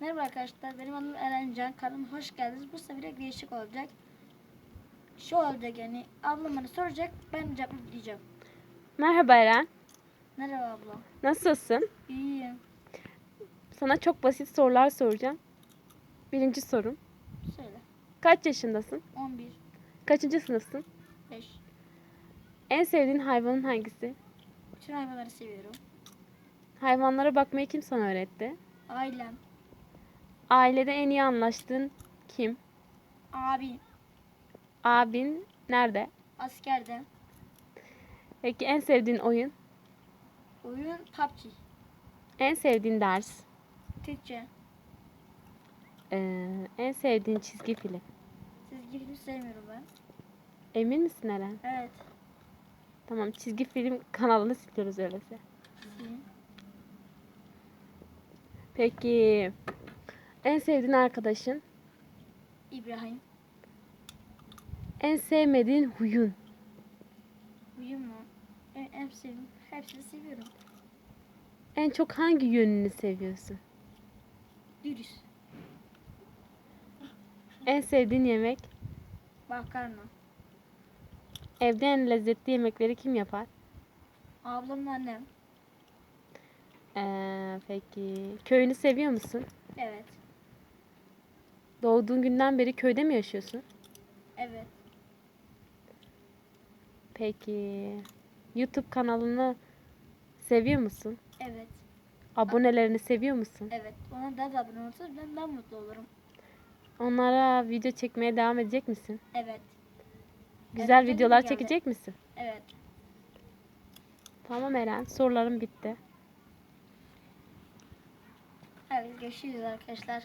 Merhaba arkadaşlar, benim adım Erencan. Kanalıma hoş geldiniz. Bu sefer değişik olacak. Şu olacak yani, ablam bana soracak, ben cevaplayacağım. Merhaba Eren. Merhaba abla. Nasılsın? İyiyim. Sana çok basit sorular soracağım. Birinci sorum. Söyle. Kaç yaşındasın? 11, Kaçıncı sınıfsın? 5. En sevdiğin hayvanın hangisi? Bütün hayvanları seviyorum. Hayvanlara bakmayı kim sana öğretti? Ailem, Ailede en iyi anlaştığın kim? abim, Abin nerede? askerde, Peki en sevdiğin oyun? oyun PUBG, En sevdiğin ders? Türkçe. Ee, en sevdiğin çizgi film? Çizgi film sevmiyorum ben. Emin misin Eren? Evet. Tamam çizgi film kanalını siliyoruz öyleyse. Peki en sevdiğin arkadaşın? İbrahim. En sevmediğin huyun? Uyum mu? En, en sevim, hepsini seviyorum. En çok hangi yönünü seviyorsun? Dürüst, En sevdiğin yemek? makarna. Evde en lezzetli yemekleri kim yapar? Ablamla annem. Ee, peki köyünü seviyor musun? Evet. Doğduğun günden beri köyde mi yaşıyorsun? Evet. Peki YouTube kanalını seviyor musun? Evet. Abonelerini seviyor musun? Evet. Ona da da abone olursa ben daha mutlu olurum. Onlara video çekmeye devam edecek misin? Evet. Güzel Evet, videolar çekecek misin? Evet. Tamam Eren, sorularım bitti. Evet görüşürüz arkadaşlar.